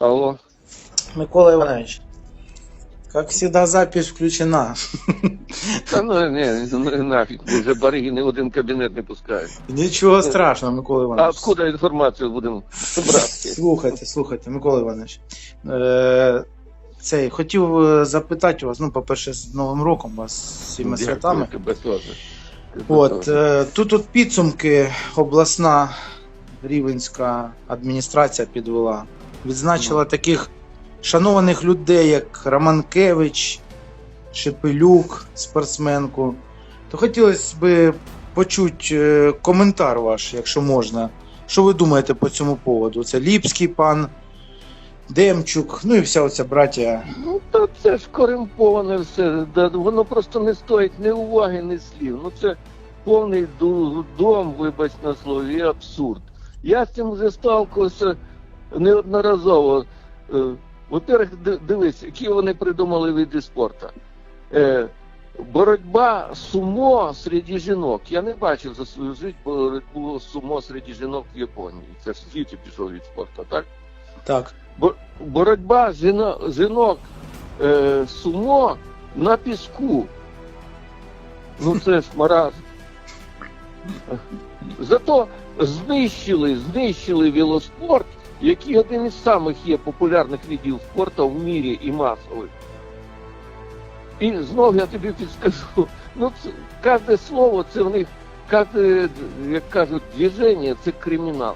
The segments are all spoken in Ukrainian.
Алло. Микола Иванович, как всегда запись включена. Та ну ні, ну, нафіг, вже бариги ні в один кабінет не пускають. Нічого страшного, Микола А откуда інформацію будемо брати? Слухайте, слухайте, Микола Іванович. Е, цей, хотів е, запитати вас, ну, по-перше, з Новим роком вас, з всіма святами. Тебе теж. Тебе От, теж. е, тут от підсумки обласна рівенська адміністрація підвела. Відзначила таких шанованих людей, як Романкевич, Шепелюк, спортсменку. То хотілося б почути е, коментар ваш, якщо можна. Що ви думаєте по цьому поводу? Це Ліпський пан, Демчук, ну і вся оця братія. Ну, та це ж корумповане все. Воно просто не стоїть ні уваги, ні слів. Ну це повний дом, вибач на слові, абсурд. Я з цим вже сталкувався неодноразово. Е, Во-первых, дивись, які вони придумали види спорту. Е, боротьба сумо серед жінок. Я не бачив за свою життя боротьбу сумо серед жінок в Японії. Це ж звідти пішов від спорту, так? Так. Боротьба жінок е, сумо на піску. Ну це ж маразм. Зато знищили, знищили велоспорт, який один із самих є популярних видів спорту в мірі і масових. І знов я тобі підскажу, ну це, кожне слово це в них, кожне, як кажуть, движення це кримінал.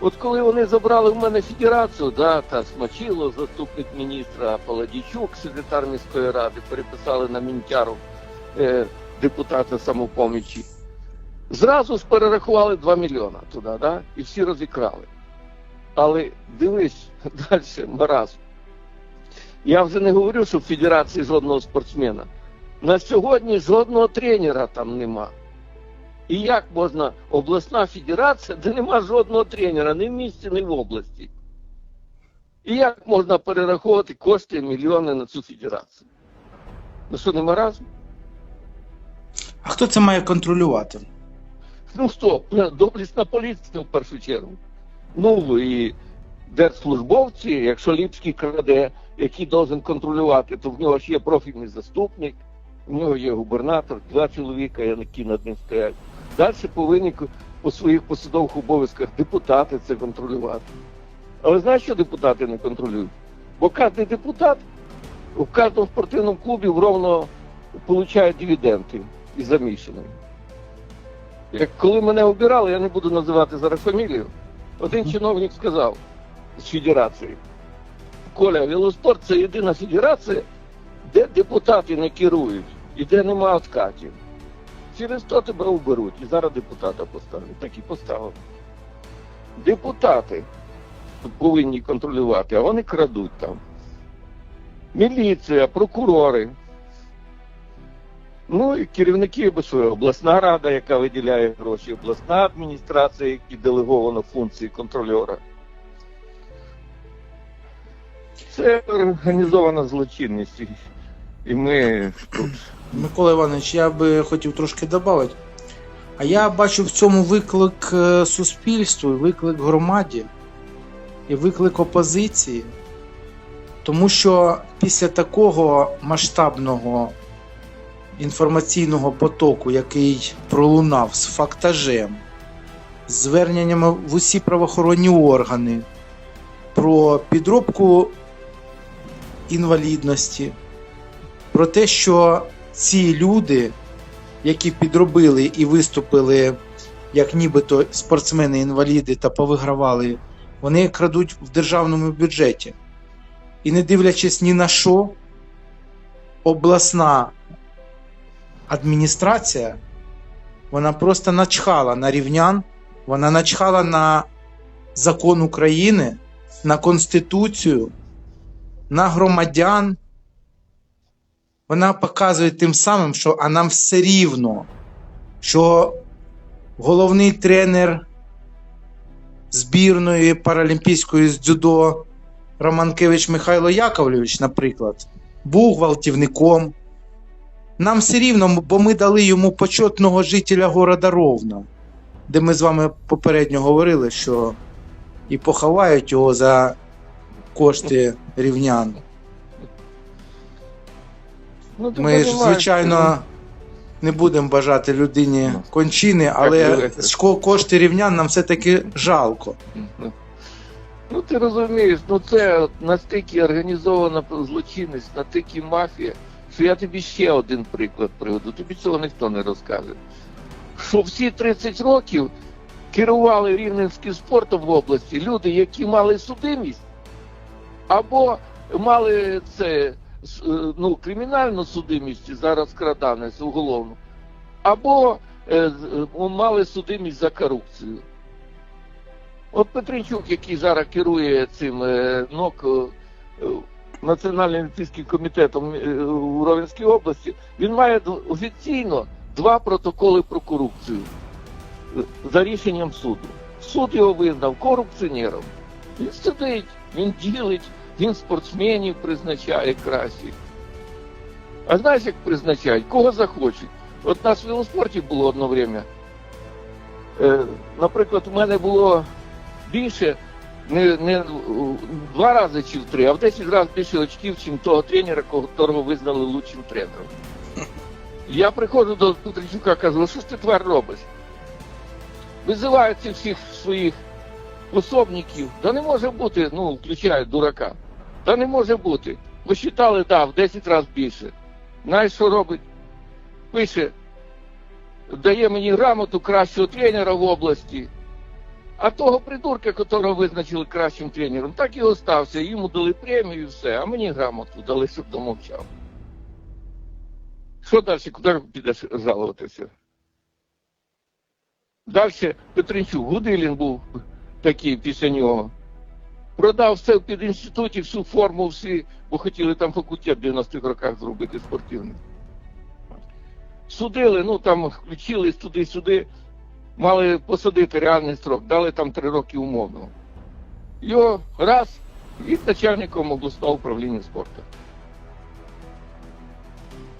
От коли вони забрали в мене федерацію, да, та Смачило, заступник міністра, Паладійчук, секретар міської ради, переписали на Мінтяру е, депутата самопомічі. Зразу ж перерахували 2 мільйона туди, да, і всі розікрали. Але дивись далі, маразм. Я вже не говорю, що в федерації жодного спортсмена. На сьогодні жодного тренера там нема. І як можна обласна федерація, де нема жодного тренера ні в місті, ні в області. І як можна перераховувати кошти мільйони на цю федерацію? Ну що, не маразм? А хто це має контролювати? Ну хто? Доблісна поліція в першу чергу. Ну і держслужбовці, якщо Ліпський краде, який должен контролювати, то в нього ж є профільний заступник, в нього є губернатор, два чоловіка, які над ним стоять. Далі повинні по своїх посадових обов'язках депутати це контролювати. Але знаєш, що депутати не контролюють? Бо кожен депутат у кожному спортивному клубі ровно отримує дивіденди і заміщений. Як коли мене обирали, я не буду називати зараз фамілію, один чиновник сказав з федерації, Коля, велоспорт це єдина федерація, де депутати не керують і де нема откатів. Через то тебе оберуть і зараз депутата поставлять. Так і поставили. Депутати повинні контролювати, а вони крадуть там. Міліція, прокурори. Ну і керівники обласна рада, яка виділяє гроші, обласна адміністрація, які делеговано функції контрольора. Це організована злочинність. І ми тут. Микола Іванович, я би хотів трошки додати. А я бачу в цьому виклик е, суспільству, виклик громаді і виклик опозиції. Тому що після такого масштабного інформаційного потоку, який пролунав з фактажем, з зверненнями в усі правоохоронні органи про підробку інвалідності, про те, що ці люди, які підробили і виступили як нібито спортсмени-інваліди та повигравали, вони крадуть в державному бюджеті. І не дивлячись ні на що, обласна адміністрація вона просто начхала на рівнян, вона начхала на закон України, на Конституцію, на громадян. Вона показує тим самим, що а нам все рівно, що головний тренер збірної паралімпійської з дзюдо Романкевич Михайло Яковлевич, наприклад, був гвалтівником. Нам все рівно, бо ми дали йому почетного жителя города Ровно, де ми з вами попередньо говорили, що і поховають його за кошти рівнян. Ну, Ми ж, звичайно, не будемо бажати людині Ну. кончини, але кошти рівнян нам все-таки жалко. Ну, Ну ти розумієш, ну це настільки організована злочинність, настільки мафія, що я тобі ще один приклад приведу. Тобі цього ніхто не розкаже. Що всі 30 років керували рівненським спортом в області люди, які мали судимість, або мали це е, ну, кримінальну судимість, зараз краданець уголовну, або е, е, мали судимість за корупцію. От Петренчук, який зараз керує цим е, НОК е, Національним олімпійським комітетом е, у Ровенській області, він має офіційно два протоколи про корупцію е, за рішенням суду. Суд його визнав корупціонером. Він сидить, він ділить, він спортсменів призначає кращих. А знаєш, як призначають? Кого захочуть? От нас в велоспорті було одно время. Е, наприклад, у мене було більше не, не два рази чи в три, а в 10 разів більше очків, ніж того тренера, якого визнали лучшим тренером. Я приходжу до Петричука, кажу, «Ну, що ж ти твар робиш? Визивають цих всіх своїх пособників. Да не може бути, ну, включають дурака. Та не може бути. Посчитали, да, в 10 разів більше. Знаєш, що робить? Пише, дає мені грамоту кращого тренера в області. А того придурка, якого визначили кращим тренером, так і остався. Йому дали премію і все, а мені грамоту дали, щоб домовчав. Що далі? Куди підеш жалуватися? Далі Петренчук, Гудилін був такий після нього. Продав все в підінституті, всю форму, всі, бо хотіли там факультет в 90-х роках зробити спортивний. Судили, ну там включили туди-сюди, мали посадити реальний строк, дали там три роки умовного. Його раз і начальником обласного управління спорту.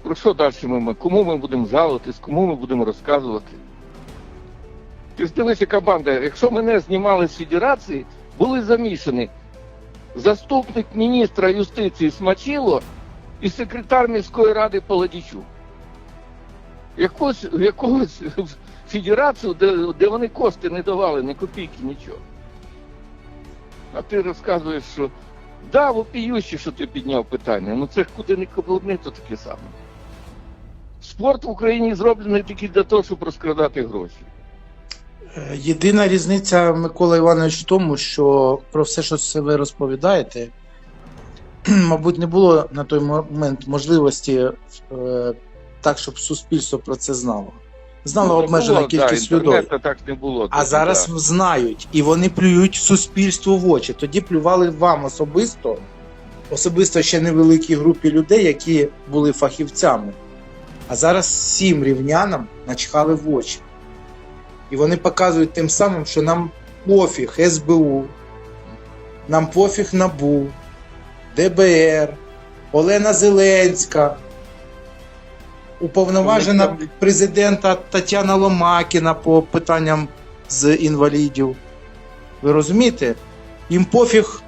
Про що далі ми? Кому ми будемо жалуватись, кому ми будемо розказувати? Ти ж дивись, яка банда. Якщо мене знімали з федерації, були замішані заступник міністра юстиції Смачило і секретар міської ради Паладічук. Якось, якогось федерацію, де, де вони кошти не давали, ні копійки, нічого. А ти розказуєш, що да, вопіюще, що ти підняв питання. Ну це куди не копни, то таке саме. Спорт в Україні зроблений тільки для того, щоб розкрадати гроші. Е, Єдина різниця, Микола Іванович, в тому, що про все, що ви розповідаєте, мабуть, не було на той момент можливості е, так, щоб суспільство про це знало. Знала Ну, обмежена було, кількість да, людей. так не було. А тоді, зараз да. знають, і вони плюють суспільству в очі. Тоді плювали вам особисто, особисто ще невеликій групі людей, які були фахівцями. А зараз всім рівнянам начхали в очі. І вони показують тим самим, що нам пофіг СБУ, нам пофіг НАБУ, ДБР, Олена Зеленська, уповноважена президента Тетяна Ломакіна по питанням з інвалідів. Ви розумієте? Їм пофіг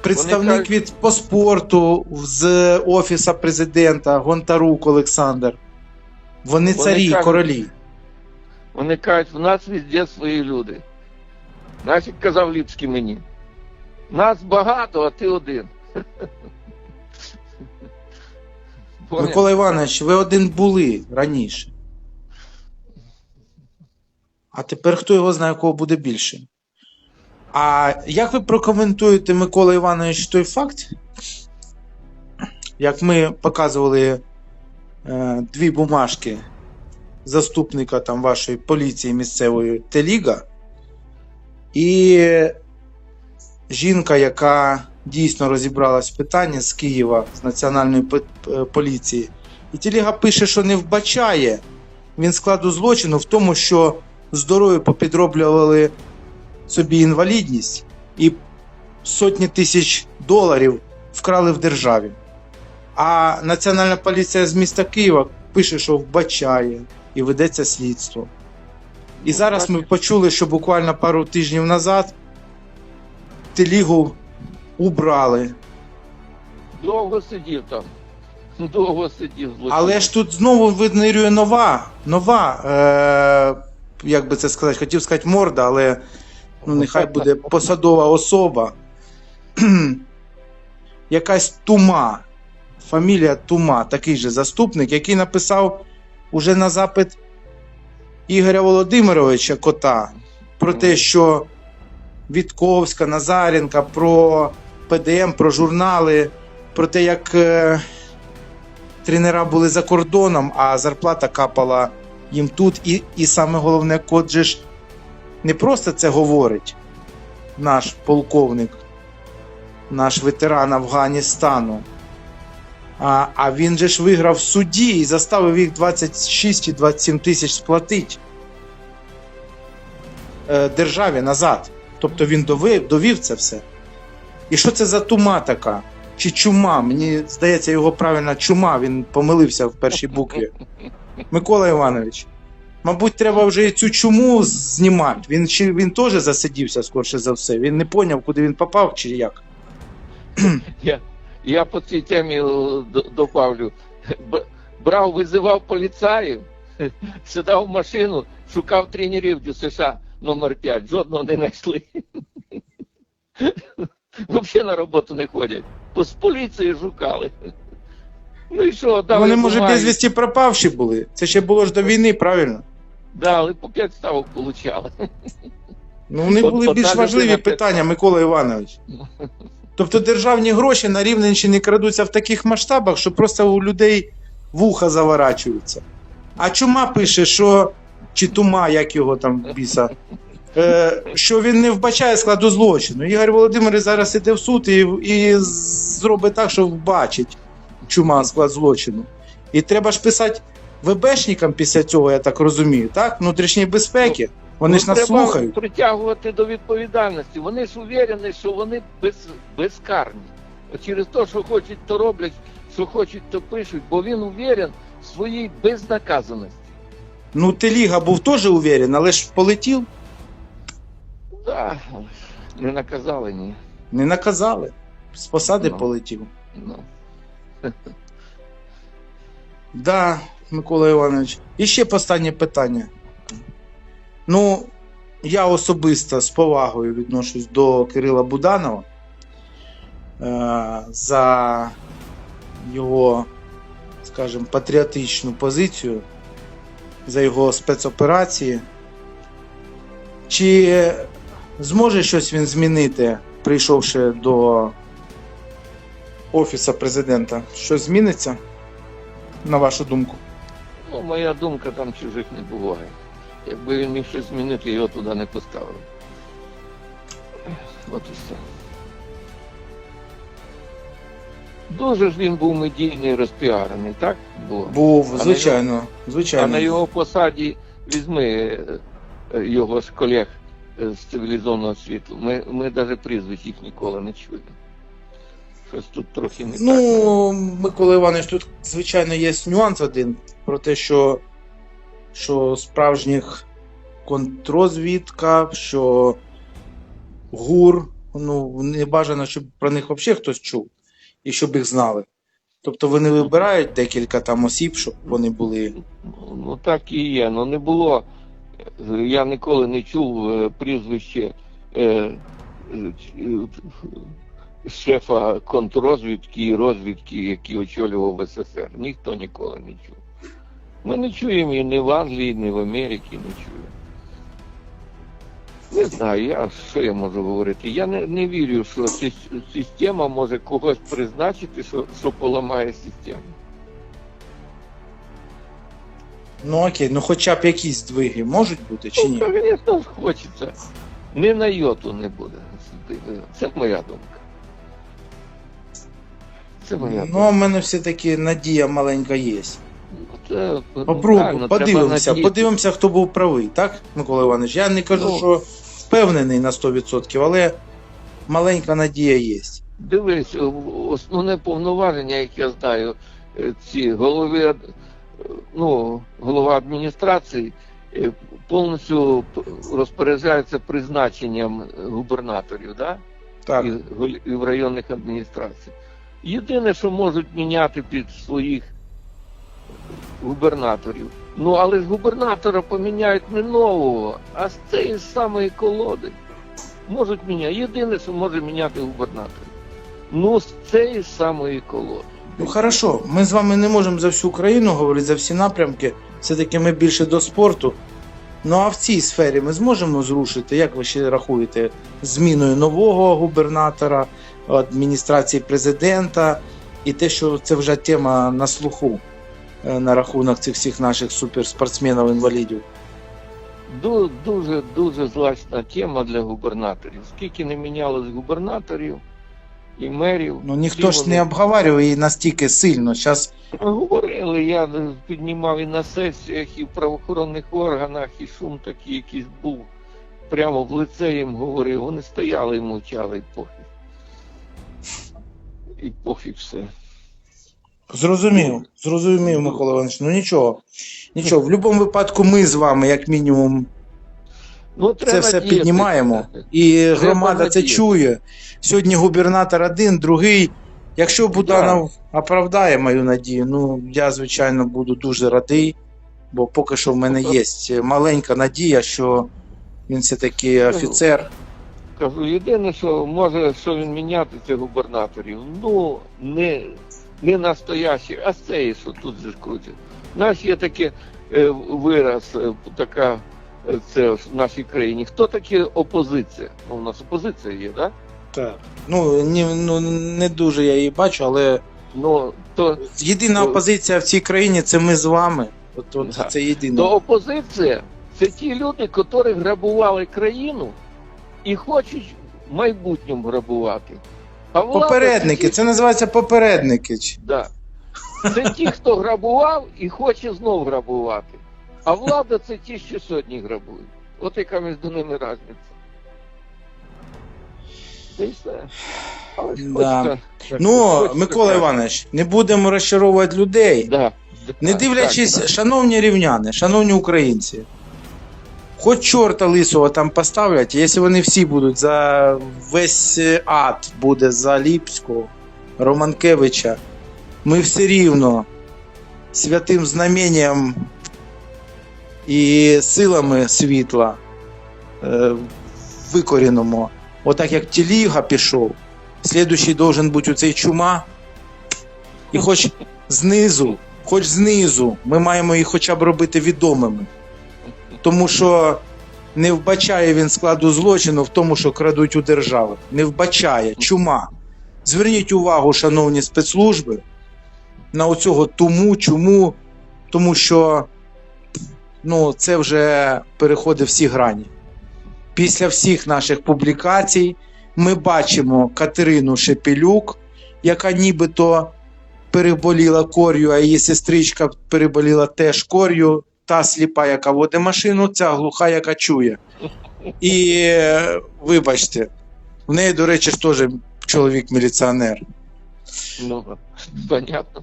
представник від по спорту з офіса президента Гонтарук Олександр. Вони Вони царі, кажуть- королі. Вони кажуть, в нас везде свої люди. Як казав Ліпський мені. Нас багато, а ти один. Микола Іванович, ви один були раніше. А тепер хто його знає, кого буде більше. А як ви прокоментуєте, Микола Іванович, той факт, як ми показували е, дві бумажки заступника там вашої поліції місцевої Теліга, і жінка, яка дійсно розібралась в питанні з Києва, з національної е, поліції, і Теліга пише, що не вбачає він складу злочину в тому, що здоров'я попідроблювали собі інвалідність і сотні тисяч доларів вкрали в державі. А Національна поліція з міста Києва пише, що вбачає і ведеться слідство. І Ну, зараз ми почули, що буквально пару тижнів назад Телігу убрали. Довго сидів там. Довго сидів злочин. Але ж тут знову винирює нова, нова, е, як би це сказати, хотів сказати морда, але ну, нехай буде посадова особа. Якась тума. Фамілія Тума, такий же заступник, який написав уже на запит Ігоря Володимировича Кота про те, що Вітковська, Назаренка, про ПДМ, про журнали, про те, як е, тренера були за кордоном, а зарплата капала їм тут. І, і саме головне, кот же ж не просто це говорить, наш полковник, наш ветеран Афганістану. А, а він же ж виграв в суді і заставив їх 26 чи 27 тисяч сплатити е, державі назад. Тобто він довів, довів це все. І що це за тума така? Чи чума? Мені здається, його правильно чума, він помилився в першій букві. Микола Іванович, мабуть, треба вже цю чуму знімати. Він, чи, він теж засидівся, скорше за все. Він не поняв, куди він попав, чи як. Я, я по цій темі е, добавлю. Брав, визивав поліцаїв, сідав в машину, шукав тренерів ДЮСШ номер 5 жодного не знайшли. Взагалі на роботу не ходять. З поліції шукали. Ну і що, дали Вони, може, бумаги. безвісті пропавші були. Це ще було ж до війни, правильно? Дали, по 5 ставок получали. Ну, вони От- були більш важливі питання, Микола Іванович. Тобто державні гроші на Рівненщині крадуться в таких масштабах, що просто у людей вуха заворачуються. А чума пише, що чи тума, як його там біса, що він не вбачає складу злочину. Ігор Володимирович зараз іде в суд і, і зробить так, що вбачить чума склад злочину. І треба ж писати ВБшникам після цього, я так розумію, так? Внутрішньої безпеки. Вони ж Ну, нас треба слухають. притягувати до відповідальності. Вони ж уверені, що вони без, безкарні. Через те, що хочуть, то роблять, що хочуть, то пишуть, бо він уверен в своїй безнаказаності. Ну, Теліга був теж уверен, але ж полетів, Да, не наказали ні. не наказали. З посади Ну. полетів. Ну. Да, Микола Іванович. І ще останнє питання. Ну, я особисто з повагою відношусь до Кирила Буданова е, за його, скажімо, патріотичну позицію, за його спецоперації. Чи зможе щось він змінити, прийшовши до Офісу президента? Щось зміниться? На вашу думку? ну, моя думка там чужих не буває. Якби він міг щось змінити, його туди не поставили. От і все. Дуже ж він був медійний розпіарений, так? Було? Був, А на звичайно, А на його посаді візьми е, його ж колег з цивілізованого світу. Ми, ми навіть прізвищ їх ніколи не чуємо. Щось тут трохи не так. Ну, Микола Іванович, тут, звичайно, є нюанс один про те, що, що справжніх контрозвідка, що ГУР, ну, не бажано, щоб про них взагалі хтось чув і щоб їх знали. Тобто вони вибирають декілька там осіб, щоб вони були. Ну так і є. Ну не було. Я ніколи не чув е, прізвище е, е, шефа контррозвідки і розвідки, який очолював СССР. Ніхто ніколи не чув. Ми не чуємо і ні в Англії, ні в Америці не чуємо. Не знаю, я що я можу говорити. Я не, не вірю, що система може когось призначити, що, що поламає систему. Ну окей, ну хоча б якісь здвиги можуть бути чи ні? Ну, звісно, хочеться. Ні на йоту не буде. Це моя думка. Це моя думка. Ну, в мене все-таки надія маленька є. Це, ну, Попробуємо, подивимося, подивимося, хто був правий, так, Микола Іванович? Я не кажу, Ну. що впевнений на 100%, але маленька надія є. Дивись, основне повноваження, як я знаю, е, ці голови, ну, голова адміністрації е, повністю розпоряджається призначенням губернаторів, да? Так. і, і в районних адміністраціях. Єдине, що можуть міняти під своїх губернаторів. Ну, але ж губернатора поміняють не нового, а з цієї самої колоди. Можуть міняти. Єдине, що може міняти губернатора. Ну, з цієї самої колоди. Ну хорошо, ми з вами не можемо за всю Україну говорити, за всі напрямки. Все-таки ми більше до спорту. Ну а в цій сфері ми зможемо зрушити, як ви ще рахуєте, зміною нового губернатора, адміністрації президента і те, що це вже тема на слуху е, на рахунок цих всіх наших суперспортсменів-інвалідів. Дуже дуже злачна тема для губернаторів. Скільки не мінялось губернаторів і мерів. Ну ніхто ж не обговорює її настільки сильно. Зараз Говорили, я піднімав і на сесіях, і в правоохоронних органах, і шум такий якийсь був. Прямо в лице їм говорив. Вони стояли і мовчали, і пофіг. І пофіг все. зрозумів, зрозумів, Микола Іванович. Ну нічого. Нічого, в будь-якому випадку ми з вами, як мінімум, Ну, це все діяти. піднімаємо. І громада це надіятися. чує. Сьогодні губернатор один, другий. Якщо Буданов оправдає мою надію, ну я звичайно буду дуже радий, бо поки що в мене є маленька надія, що він все-таки офіцер. Кажу, єдине, що може, що він міняти це губернаторів. Ну, не, не настоящі, а з цієї, що тут же крутять. У нас є таке е, вираз, е, така це в нашій країні. Хто таке опозиція? Ну, у нас опозиція є, так? Так. Ну, ні, ну не дуже я її бачу, але Ну, то, єдина То- опозиція в цій країні це ми з вами. От, от Да. це єдине. то опозиція це ті люди, які грабували країну і хочуть в майбутньому грабувати. А влада це Попередники, ті, це називається попередники. Да. Це ті, хто грабував і хоче знов грабувати. А влада це ті, що сьогодні грабують. От яка між ними різниця. Але Да. хочеться- Ну, хочеться Микола так. Іванович, не будемо розчаровувати людей. Да. Не Так, дивлячись, так, так. шановні рівняни, шановні українці, хоч чорта лисого там поставлять, якщо вони всі будуть за весь ад буде за Ліпського, Романкевича, ми все рівно святим знаменням і силами світла е, викорінимо. Отак як Тіліга пішов, слідуючий должен бути оцей чума, і хоч знизу хоч знизу, ми маємо їх хоча б робити відомими. Тому що не вбачає він складу злочину в тому, що крадуть у держави. Не вбачає чума. Зверніть увагу, шановні спецслужби, на оцього туму, чуму, тому що ну, це вже переходить всі грані. Після всіх наших публікацій ми бачимо Катерину Шепелюк, яка нібито переболіла кор'ю, а її сестричка переболіла теж кор'ю. Та сліпа, яка водить машину, ця глуха, яка чує. І вибачте, в неї, до речі, теж чоловік міліціонер. Ну, понятно.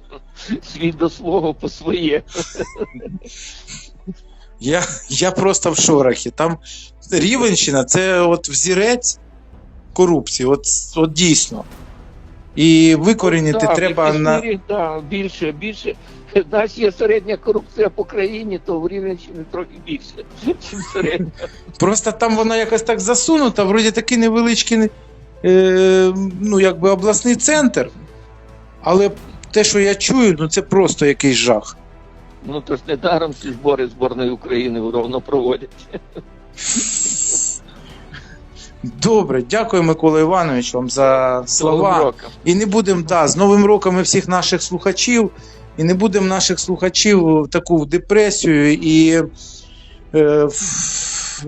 Свій до свого по своє. Я, я просто в шорохі. Там Рівенщина це от взірець корупції, от, от дійсно. І викорінити в треба на. мірі, да, більше, більше. У нас є середня корупція по країні, то в Рівненщині трохи більше, ніж середня. Просто там вона якось так засунута, вроді такий невеличкий е, ну, якби обласний центр. Але те, що я чую, ну це просто якийсь жах. Ну то ж недаром ці збори зборної України ровно проводять. Добре, дякую, Микола Іванович, вам за слова. І не будемо, да, з Новим роком і всіх наших слухачів. І не будемо наших слухачів в таку в депресію і е, в-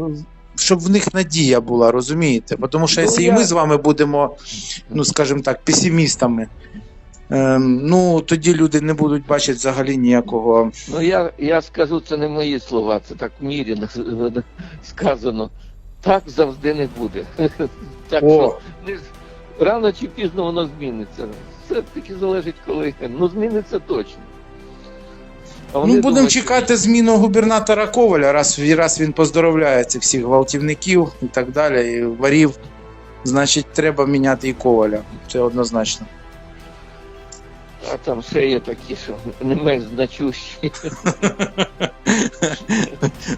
щоб в них надія була, розумієте? Тому що Ну, якщо і ми з вами будемо, ну скажімо так, песимістами, ну тоді люди не будуть бачити взагалі ніякого. Ну я, я скажу, це не мої слова, це так в мірі сказано. Так завжди не буде. Так О. що рано чи пізно воно зміниться. Все таки залежить коли. Ну зміниться точно. А Ну, будемо думають, чекати зміну губернатора Коваля, раз, раз він поздоровляє цих всіх гвалтівників і так далі, і ворів. значить треба міняти і коваля. Це однозначно. А там все є такі, що не менш значущі.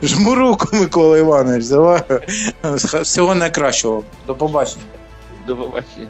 Жму руку, Микола Іванович. Давай. Всього найкращого. До побачення. До побачення.